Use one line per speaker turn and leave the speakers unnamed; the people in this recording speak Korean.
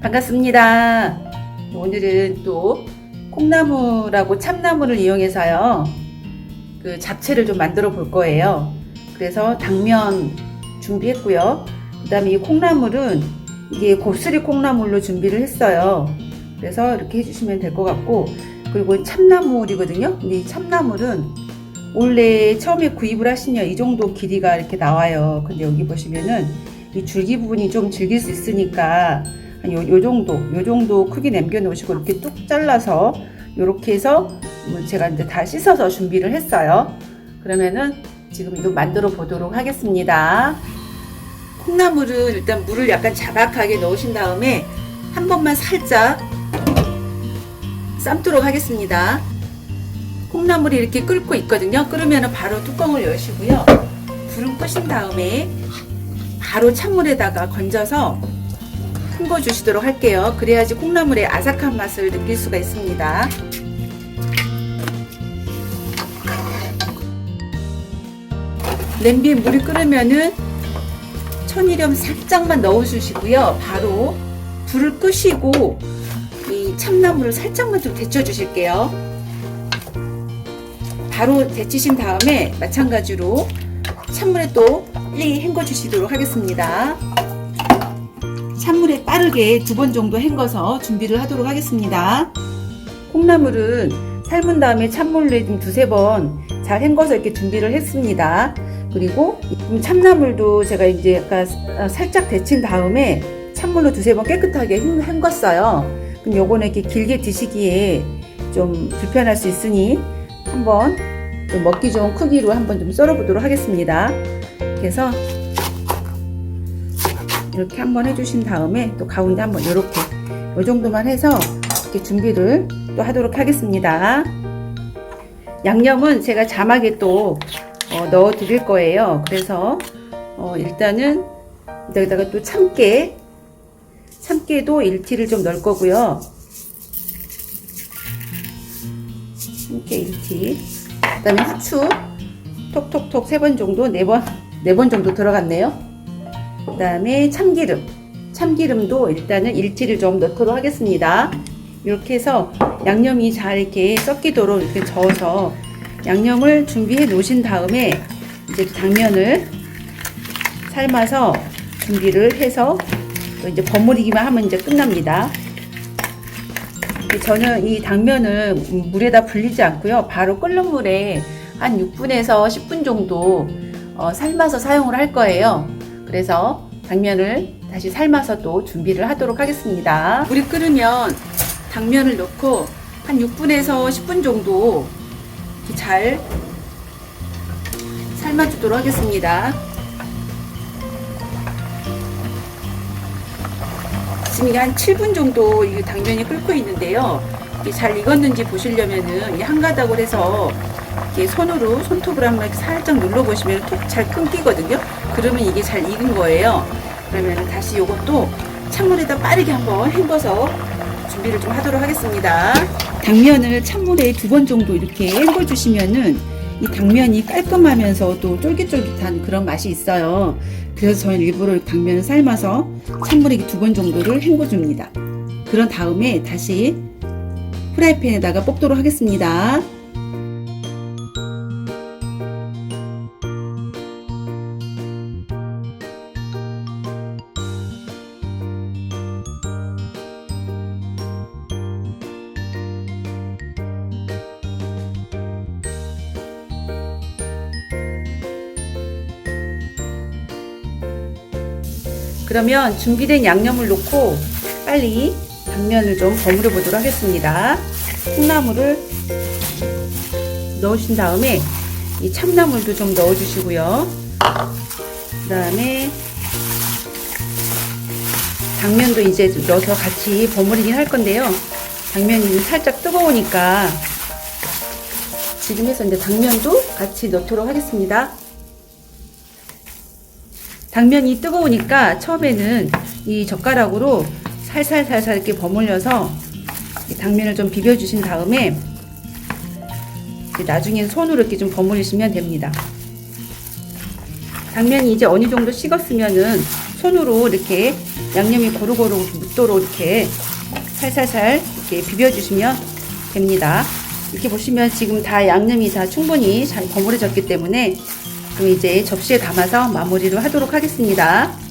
반갑습니다. 오늘은 또 콩나물하고 참나물을 이용해서요. 그 잡채를 좀 만들어 볼 거예요. 그래서 당면 준비했고요. 그 다음에 이 콩나물은 이게 곱슬이 콩나물로 준비를 했어요. 그래서 이렇게 해주시면 될 것 같고, 그리고 참나물이거든요. 근데 이 참나물은 원래 처음에 구입을 하시면 이 정도 길이가 이렇게 나와요. 근데 여기 보시면은 이 줄기 부분이 좀 질길 수 있으니까 한 요, 요 정도, 요 정도 크기 남겨놓으시고 이렇게 뚝 잘라서 이렇게 해서 뭐 제가 이제 다 씻어서 준비를 했어요. 그러면은 지금 이거 만들어 보도록 하겠습니다. 콩나물은 일단 물을 약간 자박하게 넣으신 다음에 한 번만 살짝 삶도록 하겠습니다. 콩나물이 이렇게 끓고 있거든요. 끓으면 바로 뚜껑을 여시고요. 불은 끄신 다음에 바로 찬물에다가 건져서 헹궈 주시도록 할게요. 그래야지 콩나물의 아삭한 맛을 느낄 수가 있습니다. 냄비에 물이 끓으면은 천일염 살짝만 넣어주시고요. 바로 불을 끄시고 이 참나물을 살짝만 좀 데쳐 주실게요. 바로 데치신 다음에 마찬가지로 찬물에 또 빨리 헹궈 주시도록 하겠습니다. 찬물에 빠르게 두 번 정도 헹궈서 준비를 하도록 하겠습니다. 콩나물은 삶은 다음에 찬물에 좀 두세 번 잘 헹궈서 이렇게 준비를 했습니다. 그리고 이 참나물도 제가 이제 약간 살짝 데친 다음에 찬물로 두세 번 깨끗하게 헹- 헹궜어요. 그럼 요거는 이렇게 길게 드시기에 좀 불편할 수 있으니 한번 좀 먹기 좋은 크기로 한번 좀 썰어 보도록 하겠습니다. 그래서 이렇게 한번 해주신 다음에 또 가운데 한번 이렇게 이 정도만 해서 이렇게 준비를 또 하도록 하겠습니다. 양념은 제가 자막에 또 어, 넣어 드릴 거예요. 그래서 어, 일단은 여기다가 또 참깨 참깨도 1티를 좀 넣을 거고요. 참깨 1티 그 다음에 후추 톡톡톡 세번 정도 네번네번 정도 들어갔네요. 그 다음에 참기름. 참기름도 일단은 1티를 좀 넣도록 하겠습니다. 이렇게 해서 양념이 잘 이렇게 섞이도록 이렇게 저어서 양념을 준비해 놓으신 다음에 이제 당면을 삶아서 준비를 해서 또 이제 버무리기만 하면 이제 끝납니다. 저는 이 당면을 물에다 불리지 않고요. 바로 끓는 물에 한 6분에서 10분 정도 어, 삶아서 사용을 할 거예요. 그래서 당면을 다시 삶아서 또 준비를 하도록 하겠습니다. 물이 끓으면 당면을 넣고 한 6분에서 10분 정도 잘 삶아주도록 하겠습니다. 지금 이게 한 7분 정도 이 당면이 끓고 있는데요. 잘 익었는지 보시려면은 이 한 가닥을 해서 이렇게 손으로 손톱으로 한번 살짝 눌러보시면 톡 잘 끊기거든요. 그러면 이게 잘 익은 거예요. 그러면 다시 이것도 찬물에다 빠르게 한번 헹궈서 준비를 좀 하도록 하겠습니다. 당면을 찬물에 두 번 정도 이렇게 헹궈 주시면은 이 당면이 깔끔하면서 또 쫄깃쫄깃한 그런 맛이 있어요. 그래서 저는 일부러 당면을 삶아서 찬물에 두 번 정도를 헹궈 줍니다. 그런 다음에 다시 프라이팬에다가 볶도록 하겠습니다. 그러면 준비된 양념을 넣고 빨리 당면을 좀 버무려 보도록 하겠습니다. 콩나물을 넣으신 다음에 이 참나물도 좀 넣어 주시고요. 그 다음에 당면도 이제 넣어서 같이 버무리긴 할 건데요. 당면이 살짝 뜨거우니까 지금 해서 이제 당면도 같이 넣도록 하겠습니다. 당면이 뜨거우니까 처음에는 이 젓가락으로 살살살살 이렇게 버물려서 당면을 좀 비벼주신 다음에 나중에 손으로 이렇게 좀 버무리시면 됩니다. 당면이 이제 어느 정도 식었으면은 손으로 이렇게 양념이 고루고루 묻도록 이렇게 살살살 이렇게 비벼주시면 됩니다. 이렇게 보시면 지금 다 양념이 다 충분히 잘 버무려졌기 때문에 이제 접시에 담아서 마무리를 하도록 하겠습니다.